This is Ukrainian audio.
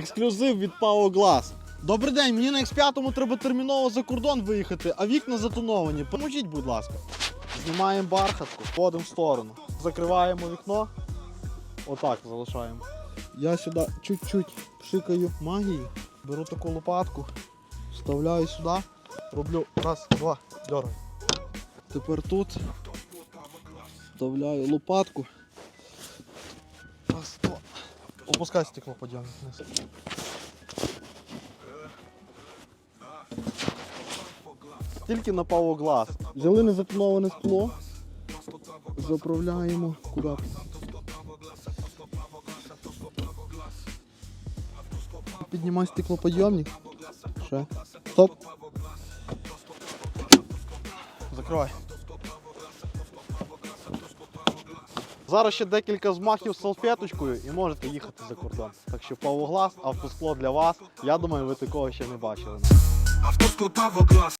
Ексклюзив від Пао Глаз. Добрий день, мені на X5 треба терміново за кордон виїхати, а вікна затоновані. Поможіть, будь ласка. Знімаємо бархатку, входимо в сторону. Закриваємо вікно. Отак залишаємо. Я сюди чуть-чуть пшикаю магію, беру таку лопатку, вставляю сюди, роблю раз, два, дергаю. Тепер тут вставляю лопатку. Опускай стекло вниз. Тільки на павоглаз. Взяли незатоноване скло. Заправляємо куди. Піднімай стеклоподйомник. Ще. Стоп. Закривай. Зараз ще декілька змахів з салфеточкою і можете їхати за кордон. Так що павоглас, автоскло для вас. Я думаю, ви такого ще не бачили. Автоскло Павоглас